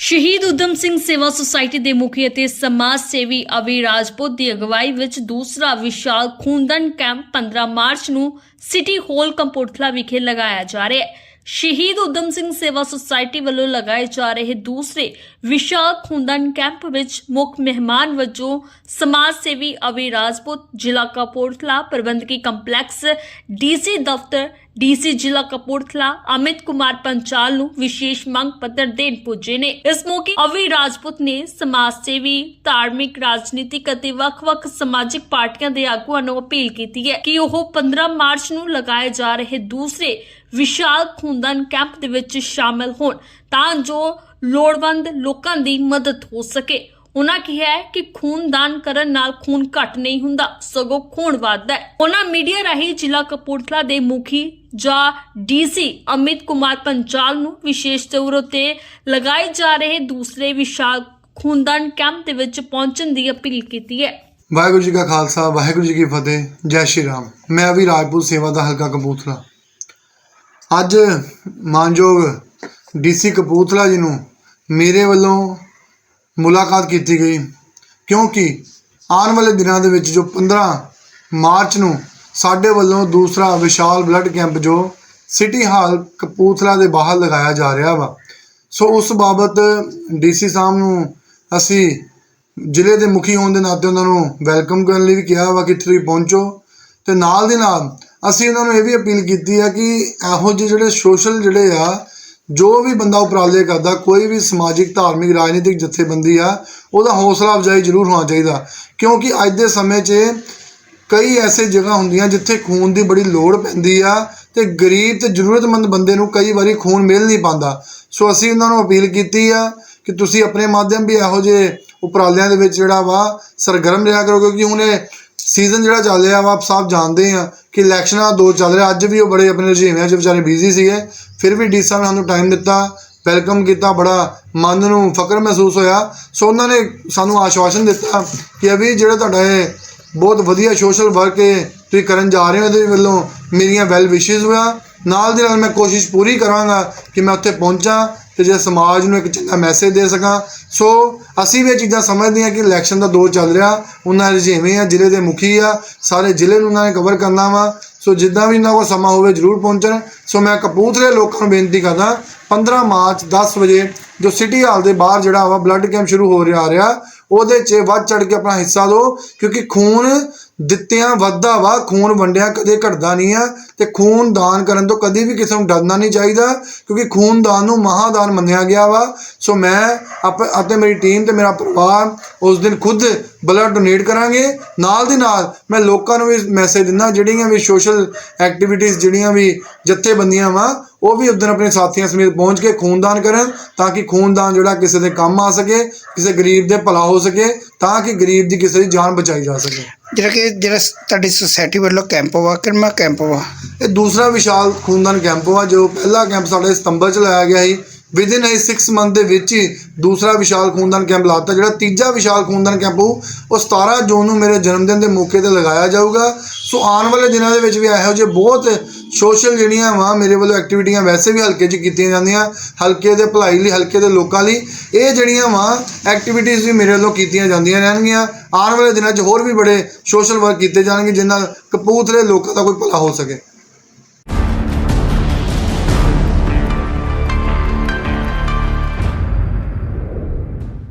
ਸ਼ਹੀਦ ਉਦਮ ਸਿੰਘ ਸੇਵਾ ਸੁਸਾਇਟੀ ਦੇ ਮੁਖੀ ਅਤੇ ਸਮਾਜ ਸੇਵੀ ਅਵੀ ਰਾਜਪੂਤ ਦੀ ਅਗਵਾਈ ਵਿੱਚ ਦੂਸਰਾ ਵਿਸ਼ਾਲ ਖੂਨਦਾਨ ਕੈਂਪ 15 ਮਾਰਚ ਨੂੰ ਸਿਟੀ ਹਾਲ ਕੰਪੋਟਲਾ ਵਿਖੇ ਲਗਾਇਆ ਜਾ ਰਿਹਾ ਹੈ। ਸ਼ਹੀਦ ਉਦਮ ਸਿੰਘ ਸੇਵਾ ਸੁਸਾਇਟੀ ਵੱਲੋਂ ਲਗਾਏ ਜਾ ਰਹੇ ਦੂਸਰੇ ਵਿਸ਼ਾਲ ਖੂਨਦਾਨ ਕੈਂਪ ਵਿੱਚ ਮੁੱਖ ਮਹਿਮਾਨ ਵਜੋਂ ਸਮਾਜ ਸੇਵੀ ਅਵੀ ਰਾਜਪੂਤ, ਜ਼ਿਲ੍ਹਾ ਕਪੂਰਥਲਾ ਪ੍ਰਬੰਧਕੀ ਕੰਪਲੈਕਸ, ਡੀਸੀ ਦਫ਼ਤਰ ਡੀਸੀ ਜ਼ਿਲ੍ਹਾ ਕਪੂਰਥਲਾ ਅਮਿਤ ਕੁਮਾਰ ਪੰਚਾਲ ਨੂੰ ਵਿਸ਼ੇਸ਼ ਮੰਗ ਪੱਤਰ ਦੇਣ ਪੁੱਜੇ ਨੇ। ਇਸ ਮੌਕੇ ਅਵੀ ਰਾਜਪੂਤ ਨੇ ਸਮਾਜ ਸੇਵੀ, ਧਾਰਮਿਕ, ਰਾਜਨੀਤਿਕ ਅਤੇ ਵੱਖ-ਵੱਖ ਸਮਾਜਿਕ ਪਾਰਟੀਆਂ ਦੇ ਆਗੂਆਂ ਨੂੰ ਅਪੀਲ ਕੀਤੀ ਹੈ ਕਿ ਉਹ 15 ਮਾਰਚ ਨੂੰ ਲਗਾਏ ਜਾ ਰਹੇ ਦੂਸਰੇ ਵਿਸ਼ਾਲ ਖੂਨਦਾਨ ਕੈਂਪ ਦੇ ਵਿੱਚ ਸ਼ਾਮਲ ਹੋਣ ਤਾਂ ਜੋ ਲੋੜਵੰਦ ਲੋਕਾਂ ਦੀ ਮਦਦ ਹੋ ਸਕੇ। ਉਹਨਾਂ ਕਿਹਾ ਕਿ ਖੂਨਦਾਨ ਕਰਨ ਨਾਲ ਖੂਨ ਘੱਟ ਨਹੀਂ ਹੁੰਦਾ, ਸਗੋਂ ਖੂਨ ਵੱਧਦਾ ਹੈ। ਉਹਨਾਂ ਮੀਡੀਆ ਰਾਹੀਂ ਜ਼ਿਲ੍ਹਾ ਕਪੂਰਥਲਾ ਦੇ ਮੁਖੀ ਜਾਂ ਡੀਸੀ ਅਮਿਤ ਕੁਮਾਰ ਪੰਚਾਲ ਨੂੰ ਵਿਸ਼ੇਸ਼ ਤੌਰ ਉੱਤੇ ਲਗਾਏ ਜਾ ਰਹੇ ਦੂਸਰੇ ਵਿਸ਼ਾਲ ਖੂਨਦਾਨ ਕੈਂਪ ਦੇ ਵਿੱਚ ਪਹੁੰਚਣ ਦੀ ਅਪੀਲ ਕੀਤੀ ਹੈ। ਵਾਹਿਗੁਰੂ ਜੀ ਕਾ ਖਾਲਸਾ, ਵਾਹਿਗੁਰੂ ਜੀ ਕੀ ਫਤਿਹ, ਜੈ ਸ਼੍ਰੀ ਰਾਮ। ਮੈਂ ਅਭੀ ਰਾਜਪੂਤ ਸੇਵਾ ਦਾ ਹਲਕਾ ਕਪੂਰਥਲਾ। ਅੱਜ ਮਾਨਯੋਗ ਡੀਸੀ ਕਪੂਰਥਲਾ ਜੀ ਨੂੰ ਮੇਰੇ ਵੱਲੋਂ ਮੁਲਾਕਾਤ ਕੀਤੀ ਗਈ। ਕਿਉਂਕਿ ਆਉਣ ਵਾਲੇ ਦਿਨਾਂ ਦੇ ਵਿੱਚ ਜੋ 15 ਮਾਰਚ ਨੂੰ ਸਾਡੇ ਵੱਲੋਂ ਦੂਸਰਾ ਵਿਸ਼ਾਲ ਬਲੱਡ ਕੈਂਪ ਜੋ ਸਿਟੀ ਹਾਲ ਕਪੂਰਥਲਾ ਦੇ ਬਾਹਰ ਲਗਾਇਆ ਜਾ ਰਿਹਾ ਵਾ। ਸੋ ਉਸ ਬਾਬਤ ਡੀਸੀ ਸਾਹਿਬ ਨੂੰ ਅਸੀਂ ਜ਼ਿਲ੍ਹੇ ਦੇ ਮੁਖੀ ਹੋਣ ਦੇ ਨਾਤੇ ਉਹਨਾਂ ਨੂੰ ਵੈਲਕਮ ਕਰਨ ਲਈ ਵੀ ਕਿਹਾ ਵਾ ਕਿ ਤੁਸੀਂ ਪਹੁੰਚੋ। ਤੇ ਨਾਲ ਦੇ ਨਾਲ ਅਸੀਂ ਉਹਨਾਂ ਨੂੰ ਇਹ ਵੀ ਅਪੀਲ ਕੀਤੀ ਹੈ ਕਿ ਇਹੋ ਜਿਹੇ ਜਿਹੜੇ ਸੋਸ਼ਲ ਜਿਹੜੇ ਆ ਜੋ ਵੀ ਬੰਦਾ ਉਪਰਾਲੇ ਕਰਦਾ, ਕੋਈ ਵੀ ਸਮਾਜਿਕ, ਧਾਰਮਿਕ, ਰਾਜਨੀਤਿਕ ਜਥੇਬੰਦੀ ਆ, ਉਹਦਾ ਹੌਸਲਾ ਅਫਜ਼ਾਈ ਜ਼ਰੂਰ ਹੋਣਾ ਚਾਹੀਦਾ। ਕਿਉਂਕਿ ਅੱਜ ਦੇ ਸਮੇਂ 'ਚ ਕਈ ਐਸੇ ਜਗ੍ਹਾ ਹੁੰਦੀਆਂ ਜਿੱਥੇ ਖੂਨ ਦੀ ਬੜੀ ਲੋੜ ਪੈਂਦੀ ਆ ਤੇ ਗਰੀਬ ਤੇ ਜ਼ਰੂਰਤਮੰਦ ਬੰਦੇ ਨੂੰ ਕਈ ਵਾਰੀ ਖੂਨ ਮਿਲ ਨਹੀਂ ਪਾਉਂਦਾ। ਸੋ ਅਸੀਂ ਉਹਨਾਂ ਨੂੰ ਅਪੀਲ ਕੀਤੀ ਆ ਕਿ ਤੁਸੀਂ ਆਪਣੇ ਮਾਧਿਅਮ ਵੀ ਇਹੋ ਜਿਹੇ ਉਪਰਾਲਿਆਂ ਦੇ ਵਿੱਚ ਜਿਹੜਾ ਵਾ ਸਰਗਰਮ ਰਿਹਾ ਕਰੋ, ਕਿਉਂਕਿ ਹੁਣ ਇਹ ਸੀਜ਼ਨ ਜਿਹੜਾ ਚੱਲ ਰਿਹਾ ਵਾ, ਆਪ ਸਭ ਜਾਣਦੇ ਆ ਕਿ ਇਲੈਕਸ਼ਨਾਂ ਦਾ ਦੌਰ ਚੱਲ ਰਿਹਾ। ਅੱਜ ਵੀ ਉਹ ਬੜੇ ਆਪਣੇ ਰੁਝੇਵਿਆਂ 'ਚ ਵਿਚਾਰੇ ਬਿਜ਼ੀ ਸੀਗੇ। ਫਿਰ ਵੀ ਡੀਸਾ ਨੇ ਸਾਨੂੰ ਟਾਈਮ ਦਿੱਤਾ ਵੈਲਕਮ ਕੀਤਾ, ਬੜਾ ਮਨ ਨੂੰ ਫਕਰ ਮਹਿਸੂਸ ਹੋਇਆ। ਸੋ ਉਹਨਾਂ ਨੇ ਸਾਨੂੰ ਆਸ਼ਵਾਸਨ ਦਿੱਤਾ ਕਿ ਅਭੀ ਜਿਹੜਾ ਤੁਹਾਡਾ ਇਹ ਬਹੁਤ ਵਧੀਆ ਸੋਸ਼ਲ ਵਰਕ ਹੈ ਤੁਸੀਂ ਕਰਨ ਜਾ ਰਹੇ ਹੋ, ਇਹਦੇ ਵੱਲੋਂ ਮੇਰੀਆਂ ਵੈਲ ਵਿਸ਼ੇਸ ਹੋਇਆ ਨਾਲ ਦੇ ਨਾਲ ਮੈਂ ਕੋਸ਼ਿਸ਼ ਪੂਰੀ ਕਰਾਂਗਾ ਕਿ ਮੈਂ ਉੱਥੇ ਪਹੁੰਚਾਂ ਤੇ ਜੇ ਸਮਾਜ ਨੂੰ ਇੱਕ ਚੰਗਾ ਮੈਸੇਜ ਦੇ ਸਕਾਂ। ਸੋ ਅਸੀਂ ਵੀ ਇਹ ਚੀਜ਼ਾਂ ਸਮਝਦੇ ਹਾਂ ਕਿ ਇਲੈਕਸ਼ਨ ਦਾ ਦੌਰ ਚੱਲ ਰਿਹਾ, ਉਹਨਾਂ ਦੇ ਜਿਵੇਂ ਆ, ਜ਼ਿਲ੍ਹੇ ਦੇ ਮੁਖੀ ਆ, ਸਾਰੇ ਜ਼ਿਲ੍ਹੇ ਨੂੰ ਉਹਨਾਂ ਨੇ ਕਵਰ ਕਰਨਾ ਵਾ। ਸੋ ਜਿੱਦਾਂ ਵੀ ਇਹਨਾਂ ਕੋਲ ਸਮਾਂ ਹੋਵੇ ਜਰੂਰ ਪਹੁੰਚਣ। ਸੋ ਮੈਂ ਕਪੂਰਥਲੇ ਲੋਕਾਂ ਨੂੰ ਬੇਨਤੀ ਕਰਦਾ 15 ਮਾਰਚ 10 ਵਜੇ ਜੋ ਸਿਟੀ ਹਾਲ ਦੇ ਬਾਹਰ ਜਿਹੜਾ ਵਾ ਬਲੱਡ ਕੈਂਪ ਸ਼ੁਰੂ ਹੋ ਰਿਹਾ ਆ ਰਿਹਾ, ਉਹਦੇ 'ਚ ਵੱਧ ਚੜ ਕੇ ਆਪਣਾ ਹਿੱਸਾ ਦਿਓ, ਕਿਉਂਕਿ ਖੂਨ ਦਿੱਤਿਆਂ ਵੱਧਦਾ ਵਾ ਖੂਨ ਵੰਡਿਆ ਕਦੇ ਘਟਦਾ ਨਹੀਂ ਆ ਤੇ ਖੂਨ ਦਾਨ ਕਰਨ ਤੋਂ ਕਦੀ ਵੀ ਕਿਸੇ ਨੂੰ ਡਰਨਾ ਨਹੀਂ ਚਾਹੀਦਾ, ਕਿਉਂਕਿ ਖੂਨ ਦਾਨ ਨੂੰ ਮਹਾਦਾਨ ਮੰਨਿਆ ਗਿਆ ਵਾ। ਸੋ ਮੈਂ ਆਪ- ਅਤੇ ਮੇਰੀ ਟੀਮ ਤੇ ਮੇਰਾ ਪਰਿਵਾਰ ਉਸ ਦਿਨ ਖੁਦ ਬਲੱਡ ਡੋਨੇਟ ਕਰਾਂਗੇ। ਨਾਲ ਦੀ ਨਾਲ ਮੈਂ ਲੋਕਾਂ ਨੂੰ ਵੀ ਮੈਸੇਜ ਦਿੰਦਾ, ਜਿਹੜੀਆਂ ਵੀ ਸੋਸ਼ਲ ਐਕਟੀਵਿਟੀਜ਼ ਜਿਹੜੀਆਂ ਵੀ ਜਥੇਬੰਦੀਆਂ ਵਾ, ਉਹ ਵੀ ਉਦੋਂ ਆਪਣੇ ਸਾਥੀਆਂ ਸਮੇਤ ਪਹੁੰਚ ਕੇ ਖੂਨਦਾਨ ਕਰਨ ਤਾਂ ਕਿ ਖੂਨਦਾਨ ਜਿਹੜਾ ਕਿਸੇ ਦੇ ਕੰਮ ਆ ਸਕੇ, ਕਿਸੇ ਗਰੀਬ ਦੇ ਭਲਾ ਹੋ ਸਕੇ, ਤਾਂ ਕਿ ਗਰੀਬ ਦੀ ਕਿਸੇ ਦੀ ਜਾਨ ਬਚਾਈ ਜਾ ਸਕੇ। ਜਿਹੜਾ ਕਿ ਜਿਹੜਾ ਤੁਹਾਡੀ ਸੁਸਾਇਟੀ ਵੱਲੋਂ ਕੈਂਪ ਵਾ ਕਿਰਮਾ ਕੈਂਪ ਵਾ? ਇਹ ਦੂਸਰਾ ਵਿਸ਼ਾਲ ਖੂਨਦਾਨ ਕੈਂਪ ਵਾ, ਜੋ ਪਹਿਲਾ ਕੈਂਪ ਸਾਡੇ ਸਤੰਬਰ ਚ ਲਾਇਆ ਗਿਆ ਸੀ। ਵਿਦਿਨ ਇਹ 6 ਮੰਥ ਦੇ ਵਿੱਚ ਹੀ ਦੂਸਰਾ ਵਿਸ਼ਾਲ ਖੂਨਦਾਨ ਕੈਂਪ ਲਾਤਾ। ਜਿਹੜਾ ਤੀਜਾ ਵਿਸ਼ਾਲ ਖੂਨਦਾਨ ਕੈਂਪ ਉਹ 17 ਜੂਨ ਨੂੰ ਮੇਰੇ ਜਨਮ ਦਿਨ ਦੇ ਮੌਕੇ ਤੇ ਲਗਾਇਆ ਜਾਊਗਾ। ਸੋ ਆਉਣ ਵਾਲੇ ਦਿਨਾਂ ਦੇ ਵਿੱਚ ਵੀ ਇਹੋ ਜਿਹੇ ਬਹੁਤ ਸੋਸ਼ਲ ਜਿਹੜੀਆਂ ਵਾ, ਮੇਰੇ ਵੱਲੋਂ ਐਕਟੀਵਿਟੀਆਂ ਵੈਸੇ ਵੀ ਹਲਕੇ 'ਚ ਕੀਤੀਆਂ ਜਾਂਦੀਆਂ, ਹਲਕੇ ਦੇ ਭਲਾਈ ਲਈ, ਹਲਕੇ ਦੇ ਲੋਕਾਂ ਲਈ, ਇਹ ਜਿਹੜੀਆਂ ਵਾ ਐਕਟੀਵਿਟੀਜ਼ ਵੀ ਮੇਰੇ ਵੱਲੋਂ ਕੀਤੀਆਂ ਜਾਂਦੀਆਂ ਰਹਿਣਗੀਆਂ। ਆਉਣ ਵਾਲੇ ਦਿਨਾਂ 'ਚ ਹੋਰ ਵੀ ਬੜੇ ਸੋਸ਼ਲ ਵਰਕ ਕੀਤੇ ਜਾਣਗੇ ਜਿਨ੍ਹਾਂ ਨਾਲ ਕਪੂਰਥਲੇ ਲੋਕਾਂ ਦਾ ਕੋਈ ਭਲਾ ਹੋ ਸਕੇ।